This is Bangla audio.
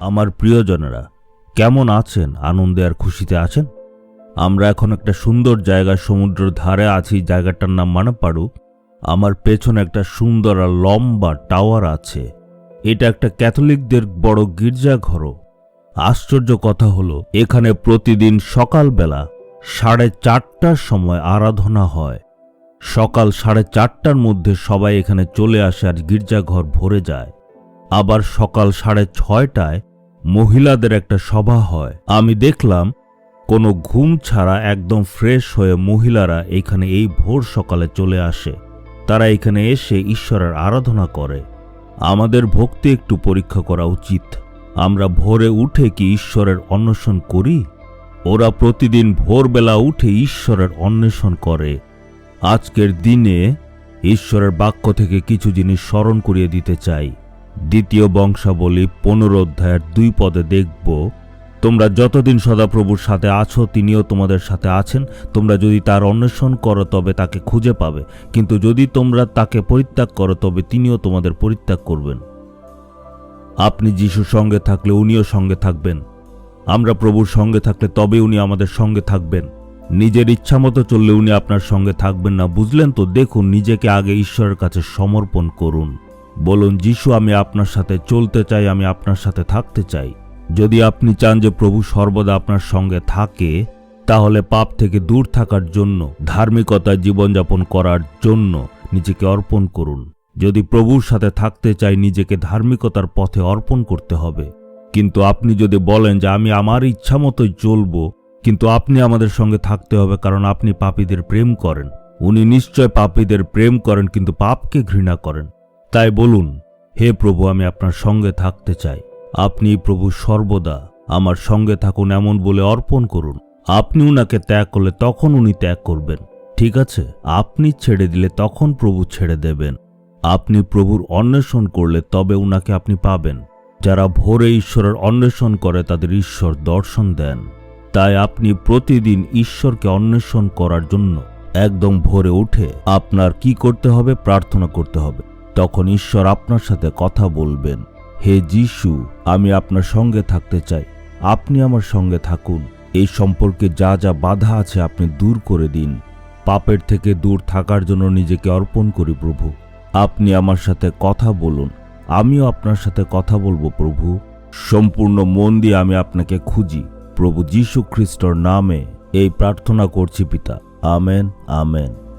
আমার প্রিয়জনেরা, কেমন আছেন? আনন্দে আর খুশিতে আছেন? আমরা এখন একটা সুন্দর জায়গা, সমুদ্রের ধারে আছি, জায়গাটার নাম মানাপাড়ু আমার পেছনে একটা সুন্দর আর লম্বা টাওয়ার আছে। এটা একটা ক্যাথলিকদের বড় গির্জাঘরও। আশ্চর্য কথা হলো, এখানে প্রতিদিন সকালবেলা সাড়ে চারটার সময় আরাধনা হয়। সকাল সাড়ে চারটার মধ্যে সবাই এখানে চলে আসে আর গির্জাঘর ভরে যায়। আবার সকাল সাড়ে ছয়টায় মহিলাদের একটা সভা হয়। আমি দেখলাম, কোনো ঘুম ছাড়া একদম ফ্রেশ হয়ে মহিলারা এখানে এই ভোর সকালে চলে আসে। তারা এখানে এসে ঈশ্বরের আরাধনা করে। আমাদের ভক্তি একটু পরীক্ষা করা উচিত। আমরা ভোরে উঠে কি ঈশ্বরের অন্বেষণ করি? ওরা প্রতিদিন ভোরবেলা উঠে ঈশ্বরের অন্বেষণ করে। আজকের দিনে ঈশ্বরের বাক্য থেকে কিছু জিনিস স্মরণ করিয়ে দিতে চাই। দ্বিতীয় বংশাবলী পনেরো অধ্যায়ের দুই পদে দেখব। তোমরা যতদিন সদাপ্রভুর সাথে আছো, তিনিও তোমাদের সাথে আছেন। তোমরা যদি তার অন্বেষণ করো, তবে তাকে খুঁজে পাবে। কিন্তু যদি তোমরা তাকে পরিত্যাগ করো, তবে তিনিও তোমাদের পরিত্যাগ করবেন। আপনি যিশুর সঙ্গে থাকলে উনিও সঙ্গে থাকবেন। আমরা প্রভুর সঙ্গে থাকলে তবে উনি আমাদের সঙ্গে থাকবেন। নিজের ইচ্ছা মতো চললে উনি আপনার সঙ্গে থাকবেন না, বুঝলেন তো? দেখুন, নিজেকে আগে ঈশ্বরের কাছে সমর্পণ করুন। বলুন, যিশু, আমি আপনার সাথে চলতে চাই, আমি আপনার সাথে থাকতে চাই। যদি আপনি চান যে প্রভু সর্বদা আপনার সঙ্গে থাকে, তাহলে পাপ থেকে দূর থাকার জন্য, ধার্মিকতায় জীবনযাপন করার জন্য নিজেকে অর্পণ করুন। যদি প্রভুর সাথে থাকতে চাই, নিজেকে ধার্মিকতার পথে অর্পণ করতে হবে। কিন্তু আপনি যদি বলেন যে, আমি আমার ইচ্ছা মতোই চলব, কিন্তু আপনি আমাদের সঙ্গে থাকতে হবে কারণ আপনি পাপীদের প্রেম করেন। উনি নিশ্চয় পাপীদের প্রেম করেন, কিন্তু পাপকে ঘৃণা করেন। তাই বলুন, হে প্রভু, আমি আপনার সঙ্গে থাকতে চাই। আপনি প্রভু সর্বদা আমার সঙ্গে থাকুন এমন বলে অর্পণ করুন। আপনি উনাকে ত্যাগ করলে তখন উনি ত্যাগ করবেন। ঠিক আছে, আপনি ছেড়ে দিলে তখন প্রভু ছেড়ে দেবেন। আপনি প্রভুর অন্বেষণ করলে তবে উনাকে আপনি পাবেন। যারা ভোরে ঈশ্বরের অন্বেষণ করে, তাদের ঈশ্বর দর্শন দেন। তাই আপনি প্রতিদিন ঈশ্বরকে অন্বেষণ করার জন্য একদম ভোরে উঠে আপনার কি করতে হবে? প্রার্থনা করতে হবে। তখন ঈশ্বর আপনার সাথে কথা বলবেন। হে যিশু, আমি আপনার সঙ্গে থাকতে চাই। আপনি আমার সঙ্গে থাকুন। এই সম্পর্কে যা যা বাধা আছে আপনি দূর করে দিন। পাপের থেকে দূর থাকার জন্য নিজেকে অর্পণ করি প্রভু। আপনি আমার সাথে কথা বলুন। আমিও আপনার সাথে কথা বলব প্রভু। সম্পূর্ণ মন দিয়ে আমি আপনাকে খুঁজি। প্রভু যীশু খ্রিস্টর নামে এই প্রার্থনা করছি পিতা। Amen amen.